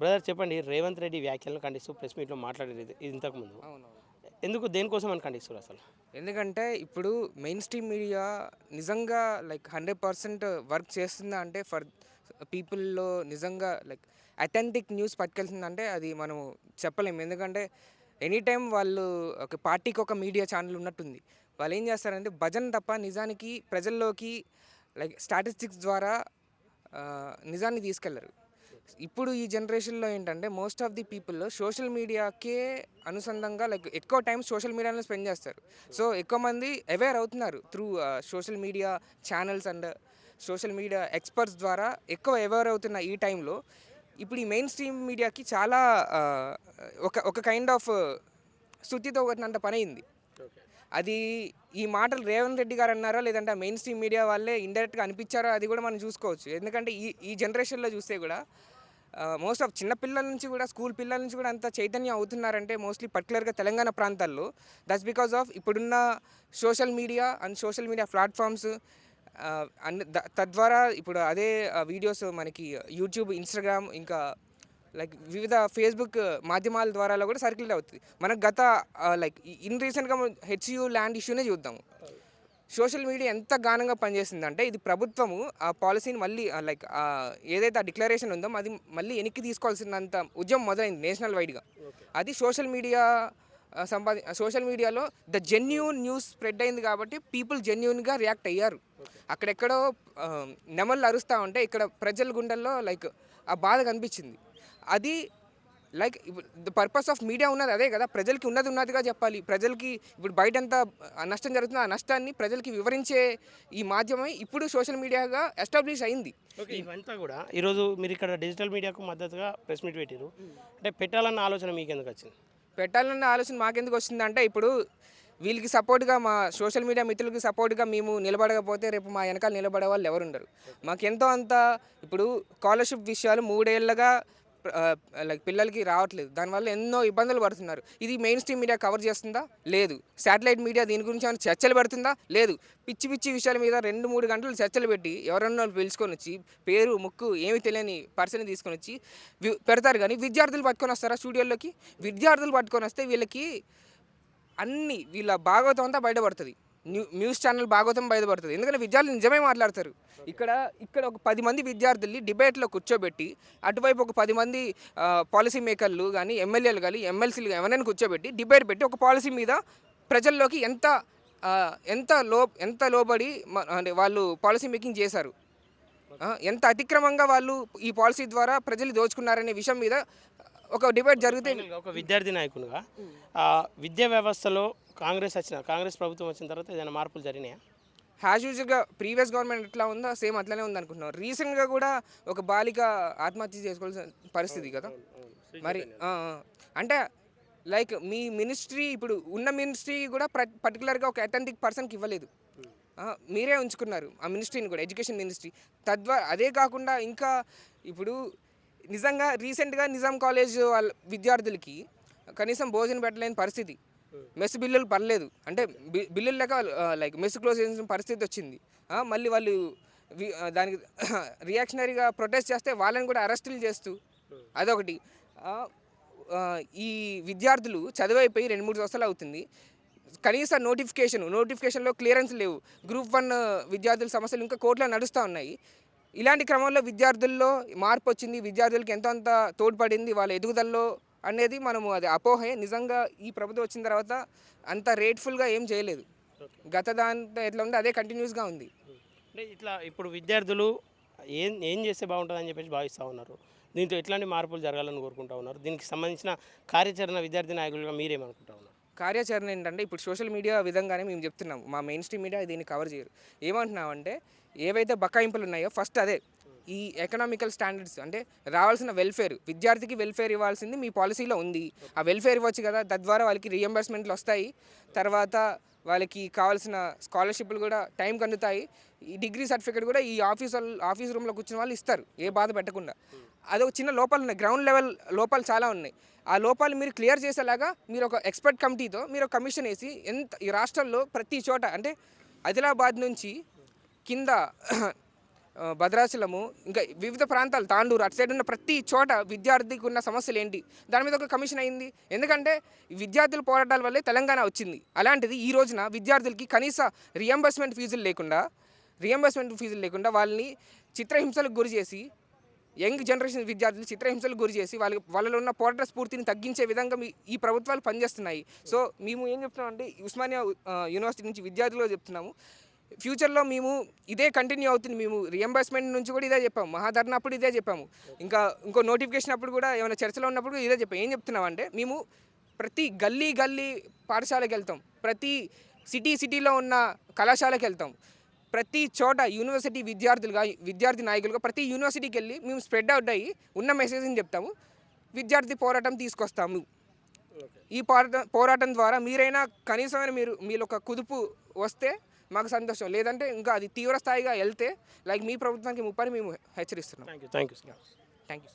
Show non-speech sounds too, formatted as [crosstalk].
Brother చెప్పండి రేవంత్ రెడ్డి వ్యాఖ్యలను ఖండిస్తూ ప్రెస్ మీట్లో మాట్లాడేది ఇది ఇంతకుముందు. ఎందుకు దేనికోసం అని ఖండిస్తారు అసలు? ఎందుకంటే ఇప్పుడు మెయిన్ స్ట్రీమ్ మీడియా నిజంగా లైక్ హండ్రెడ్ పర్సెంట్ వర్క్ చేస్తుందా అంటే ఫర్ పీపుల్లో నిజంగా లైక్ అథెంటిక్ న్యూస్ పట్టుకెళ్తుందంటే అది మనం చెప్పలేము ఎందుకంటే ఎనీ టైం వాళ్ళు ఒక పార్టీకి ఒక మీడియా ఛానల్ ఉన్నట్టుంది. వాళ్ళు ఏం చేస్తారంటే భజన తప్ప నిజానికి ప్రజల్లోకి లైక్ స్టాటిస్టిక్స్ ద్వారా నిజాన్ని తీసుకెళ్ళరు. ఇప్పుడు ఈ జనరేషన్లో ఏంటంటే most of the people social మీడియాకే అనుసంధంగా లైక్ ఎక్కువ టైం సోషల్ మీడియాలో స్పెండ్ చేస్తారు. సో ఎక్కువ మంది అవేర్ అవుతున్నారు through social media channels and social media experts ద్వారా ఎక్కువ అవేర్ అవుతున్న ఈ టైంలో ఇప్పుడు ఈ మెయిన్ స్ట్రీమ్ మీడియాకి చాలా ఒక ఒక కైండ్ ఆఫ్ శృతితో ఒకటినంత పని అయింది. అది ఈ మాటలు రేవంత్ రెడ్డి గారు అన్నారా లేదంటే మెయిన్ స్ట్రీమ్ మీడియా వాళ్ళే ఇండైరెక్ట్గా అనిపించారో అది కూడా మనం చూసుకోవచ్చు. ఎందుకంటే ఈ ఈ జనరేషన్లో చూస్తే కూడా మోస్ట్ ఆఫ్ చిన్నపిల్లల నుంచి కూడా స్కూల్ పిల్లల నుంచి కూడా అంత చైతన్యం అవుతున్నారంటే మోస్ట్లీ పర్టికులర్గా తెలంగాణ ప్రాంతాల్లో. దట్స్ బికాస్ ఆఫ్ ఇప్పుడున్న social media and social media platforms అన్ని తద్వారా ఇప్పుడు అదే వీడియోస్ మనకి యూట్యూబ్ ఇన్స్టాగ్రామ్ ఇంకా లైక్ వివిధ ఫేస్బుక్ మాధ్యమాల ద్వారా కూడా సర్క్యులేట్ అవుతుంది. మనకు గత లైక్ ఇన్ రీసెంట్గా హెచ్యూ ల్యాండ్ ఇష్యూనే చూద్దాము సోషల్ మీడియా ఎంత గానంగా పనిచేసిందంటే ఇది ప్రభుత్వము ఆ పాలసీని మళ్ళీ లైక్ ఏదైతే ఆ డిక్లరేషన్ ఉందో అది మళ్ళీ వెనక్కి తీసుకోవాల్సినంత ఉద్యమం మొదలైంది నేషనల్ వైడ్గా. అది సోషల్ మీడియా సంపాది సోషల్ మీడియాలో ద జెన్యూన్ న్యూస్ స్ప్రెడ్ అయింది కాబట్టి పీపుల్ జెన్యూన్గా రియాక్ట్ అయ్యారు. అక్కడెక్కడో నెమళ్ళు అరుస్తూ ఉంటే ఇక్కడ ప్రజల గుండెల్లో లైక్ ఆ బాధ కనిపించింది. అది like the purpose of media ఉన్నది అదే కదా. ప్రజలకి ఉన్నది ఉన్నదిగా చెప్పాలి. ప్రజలకి ఇప్పుడు బయట ఎంత నష్టం జరుగుతుందో ఆ నష్టాన్ని ప్రజలకి వివరించే ఈ మాధ్యమం ఇప్పుడు సోషల్ మీడియాగా ఎస్టాబ్లిష్ అయింది. ఓకే ఇవంతా కూడా ఈరోజు మీరు ఇక్కడ డిజిటల్ మీడియాకు మద్దతుగా ప్రెస్ మీట్ పెట్టారు అంటే పెట్టాలన్న ఆలోచన మీకు ఎందుకు వచ్చింది? పెట్టాలన్న ఆలోచన మాకెందుకు వస్తుందంటే ఇప్పుడు వీళ్ళకి సపోర్ట్గా మా సోషల్ మీడియా మిత్రులకి సపోర్ట్గా మేము నిలబడకపోతే రేపు మా వెనకాల నిలబడే వాళ్ళు ఎవరు ఉండరు మాకెంతో అంత ఇప్పుడు స్కాలర్షిప్ విషయాలు మూడేళ్ళుగా లైక్ పిల్లలకి రావట్లేదు. దానివల్ల ఎన్నో ఇబ్బందులు పడుతున్నారు. ఇది మెయిన్ స్ట్రీమ్ మీడియా కవర్ చేస్తుందా? లేదు. శాటిలైట్ మీడియా దీని గురించి ఏమైనా చర్చలు పెడుతుందా? లేదు. పిచ్చి పిచ్చి విషయాల మీద రెండు మూడు గంటలు చర్చలు పెట్టి ఎవరన్నా వాళ్ళు పిలుచుకొని వచ్చి పేరు ముక్కు ఏమి తెలియని పర్సన్ తీసుకొని వచ్చి వి- పెడతారు కానీ విద్యార్థులు పట్టుకొని వస్తారా స్టూడియోలోకి విద్యార్థులు పట్టుకొని వస్తే వీళ్ళకి అన్ని వీళ్ళ భాగవతం అంతా బయటపడుతుంది. న్యూస్ ఛానల్ భాగవతం బయటపడుతుంది. ఎందుకంటే విద్యార్థులు నిజమే మాట్లాడతారు. ఇక్కడ ఇక్కడ ఒక పది మంది విద్యార్థుల్ని డిబేట్లో కూర్చోబెట్టి అటువైపు ఒక పది మంది పాలసీ మేకర్లు కానీ ఎమ్మెల్యేలు కానీ ఎమ్మెల్సీలు ఎవరైనా కూర్చోబెట్టి డిబేట్ పెట్టి ఒక పాలసీ మీద ప్రజల్లోకి ఎంత ఎంత లో ఎంత లోబడి అంటే వాళ్ళు పాలసీ మేకింగ్ చేశారు. ఎంత అతిక్రమంగా వాళ్ళు ఈ పాలసీ ద్వారా ప్రజలు దోచుకున్నారనే విషయం మీద ఒక డిబేట్ జరిగితే ఒక విద్యార్థి నాయకునిగా విద్యా వ్యవస్థలో కాంగ్రెస్ వచ్చిన కాంగ్రెస్ ప్రభుత్వం వచ్చిన తర్వాత ఏదైనా మార్పులు జరిగినాయా? హ్యాజ్ యూజువల్గా ప్రీవియస్ గవర్నమెంట్ ఎట్లా ఉందో? సేమ్ అట్లనే ఉంది అనుకుంటున్నాం రీసెంట్గా కూడా ఒక బాలిక ఆత్మహత్య చేసుకోవాల్సిన పరిస్థితి కదా? మరి. అంటే లైక్ మీ మినిస్ట్రీ ఇప్పుడు ఉన్న మినిస్ట్రీ కూడా పర్టికులర్గా ఒక అథెంటిక్ పర్సన్కి ఇవ్వలేదు. ఆ, మీరే ఉంచుకున్నారు. ఆ మినిస్ట్రీని కూడా ఎడ్యుకేషన్ మినిస్ట్రీ తద్వారా అదే కాకుండా ఇంకా ఇప్పుడు నిజంగా రీసెంట్గా నిజాం కాలేజ్ వాళ్ళ విద్యార్థులకి కనీసం భోజనం పెట్టలేని పరిస్థితి. మెస్ బిల్లులు పడలేదు. అంటే బిల్లులు లెక్క లైక్ మెస్ క్లోజ్ చేసిన పరిస్థితి వచ్చింది. మళ్ళీ వాళ్ళు దానికి [coughs] రియాక్షనరీగా ప్రొటెస్ట్ చేస్తే వాళ్ళని కూడా అరెస్టులు చేస్తూ అదొకటి. ఈ విద్యార్థులు చదివైపోయి రెండు మూడు సంవత్సరాలు అవుతుంది. కనీస నోటిఫికేషన్ నోటిఫికేషన్లో క్లియరెన్స్ లేవు. గ్రూప్ వన్ విద్యార్థుల సమస్యలు ఇంకా కోర్టులో నడుస్తూ ఉన్నాయి. ఇలాంటి క్రమంలో విద్యార్థుల్లో మార్పు వచ్చింది. విద్యార్థులకు ఎంతో అంత తోడ్పడింది. వాళ్ళ ఎదుగుదలలో అనేది మనము అది అపోహే. నిజంగా ఈ ప్రభుత్వం వచ్చిన తర్వాత అంత రేట్ఫుల్గా ఏం చేయలేదు. గత దాంతో ఎట్లా ఉందో అదే కంటిన్యూస్గా ఉంది. అంటే ఇట్లా ఇప్పుడు విద్యార్థులు ఏం ఏం చేస్తే బాగుంటుందని చెప్పేసి భావిస్తూ ఉన్నారు. దీంతో ఎట్లాంటి మార్పులు జరగాలని కోరుకుంటా ఉన్నారు. దీనికి సంబంధించిన కార్యాచరణ విద్యార్థి నాయకులుగా మీరేమనుకుంటా ఉన్నారు? కార్యాచరణ ఏంటంటే ఇప్పుడు సోషల్ మీడియా విధంగానే మేము చెప్తున్నాం మా మెయిన్ స్ట్రీమ్ మీడియా దీన్ని కవర్ చేయరు. ఏమంటున్నామంటే ఏవైతే బకాయింపులు ఉన్నాయో ఫస్ట్ అదే ఈ ఎకనామికల్ స్టాండర్డ్స్ అంటే రావాల్సిన వెల్ఫేర్ విద్యార్థికి వెల్ఫేర్ ఇవ్వాల్సింది మీ పాలసీలో ఉంది. ఆ వెల్ఫేర్ ఇవ్వచ్చు కదా తద్వారా వాళ్ళకి రీఎంబర్స్మెంట్లు వస్తాయి. తర్వాత వాళ్ళకి కావాల్సిన స్కాలర్షిప్లు కూడా టైంకి అందుతాయి. ఈ డిగ్రీ సర్టిఫికేట్ కూడా ఈ ఆఫీస్ వాళ్ళు ఆఫీస్ రూమ్లో కూర్చున్న వాళ్ళు ఇస్తారు ఏ బాధ పెట్టకుండా. అదొక చిన్న లోపాలు ఉన్నాయి గ్రౌండ్ లెవెల్ లోపాలు చాలా ఉన్నాయి. ఆ లోపాలు మీరు క్లియర్ చేసేలాగా మీరు ఒక ఎక్స్పర్ట్ కమిటీతో మీరు ఒక కమిషన్ వేసి ఎంత ఈ రాష్ట్రంలో ప్రతి చోట అంటే ఆదిలాబాద్ నుంచి కింద భద్రాచలము ఇంకా వివిధ ప్రాంతాలు తాండూరు అటు సైడ్ ఉన్న ప్రతి చోట విద్యార్థికి ఉన్న సమస్యలు ఏంటి దాని మీద ఒక కమిషన్ అయింది. ఎందుకంటే విద్యార్థుల పోరాటాల వల్లే తెలంగాణ వచ్చింది. అలాంటిది ఈ రోజున విద్యార్థులకి కనీస రియంబర్స్మెంట్ ఫీజులు లేకుండా రియంబర్స్మెంట్ ఫీజులు లేకుండా వాళ్ళని చిత్రహింసలకు గురి చేసి యంగ్ జనరేషన్ విద్యార్థులు చిత్రహింసలకు గురి చేసి వాళ్ళ వాళ్ళలో ఉన్న పోరాట స్ఫూర్తిని తగ్గించే విధంగా మీ ఈ ప్రభుత్వాలు పనిచేస్తున్నాయి. సో మేము ఏం చెప్తున్నాం అంటే ఉస్మానియా యూనివర్సిటీ నుంచి విద్యార్థులు చెప్తున్నాము. ఫ్యూచర్లో మేము ఇదే కంటిన్యూ అవుతుంది. మేము రియంబర్స్మెంట్ నుంచి కూడా ఇదే చెప్పాము. మహాధరణ అప్పుడు ఇదే చెప్పాము. ఇంకా ఇంకో నోటిఫికేషన్ అప్పుడు కూడా ఏమైనా చర్చలో ఉన్నప్పుడు ఇదే చెప్పాము. ఏం చెప్తున్నాం అంటే మేము ప్రతి గల్లీ గల్లీ పాఠశాలకు వెళ్తాం. ప్రతి సిటీ సిటీలో ఉన్న కళాశాలకు వెళ్తాం. ప్రతి చోట యూనివర్సిటీ విద్యార్థులుగా విద్యార్థి నాయకులుగా ప్రతి యూనివర్సిటీకి వెళ్ళి మేము స్ప్రెడ్ అవుట్ అయ్యి ఉన్న మెసేజ్ని చెప్తాము. విద్యార్థి పోరాటం తీసుకొస్తాము. ఈ పోరాటం పోరాటం ద్వారా మీరైనా కనీసమైన మీరు మీరు ఒక కుదుపు వస్తే మాకు సంతోషం. లేదంటే ఇంకా అది తీవ్ర స్థాయిగా వెళ్తే లైక్ మీ ప్రభుత్వానికి ముప్పని మేము హెచ్చరిస్తున్నాం. Thank you thank you thank you